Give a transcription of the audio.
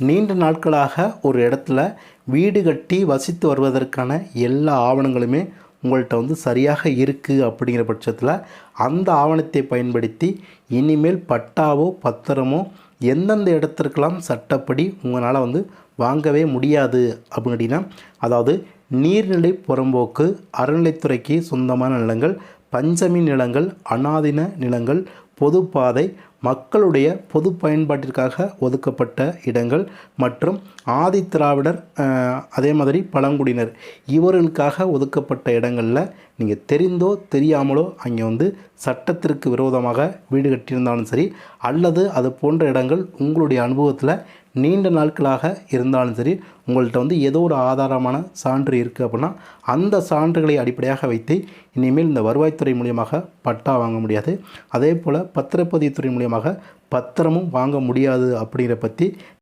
நீண்ட நாட்களாக ஒரு இடத்துல வீடு கட்டி வசித்து வருவதற்கான எல்லா ஆவணங்களுமே உங்கள்கிட்ட வந்து சரியாக இருக்குது அப்படிங்கிற பட்சத்தில் அந்த ஆவணத்தை பயன்படுத்தி இனிமேல் பட்டாவோ பத்திரமோ எந்தெந்த இடத்திற்கெல்லாம் சட்டப்படி உங்களால் வந்து வாங்கவே முடியாது அப்படின்னா அதாவது நீர்நிலை புறம்போக்கு அறநிலைத்துறைக்கு சொந்தமான நிலங்கள் பஞ்சமி நிலங்கள் அனாதின நிலங்கள் பொதுப்பாதை மக்களுடைய பொது பயன்பாட்டிற்காக ஒதுக்கப்பட்ட இடங்கள் மற்றும் ஆதித்திராவிடர் திராவிடர் அதே மாதிரி பழங்குடியினர் இவர்களுக்காக ஒதுக்கப்பட்ட இடங்களில் நீங்கள் தெரிந்தோ தெரியாமலோ அங்கே வந்து சட்டத்திற்கு விரோதமாக வீடு கட்டியிருந்தாலும் சரி அல்லது அது போன்ற இடங்கள் உங்களுடைய அனுபவத்தில் நீண்ட நாட்களாக இருந்தாலும் சரி உங்கள்கிட்ட வந்து ஏதோ ஒரு ஆதாரமான சான்று இருக்குது அப்படின்னா அந்த சான்றுகளை அடிப்படையாக வைத்து இனிமேல் இந்த வருவாய்த்துறை மூலியமாக பட்டா வாங்க முடியாது. அதே போல் பத்திரப்பதிவுத்துறை மூலியமாக பத்திரமும் வாங்க முடியாது அப்படிங்கிற பற்றி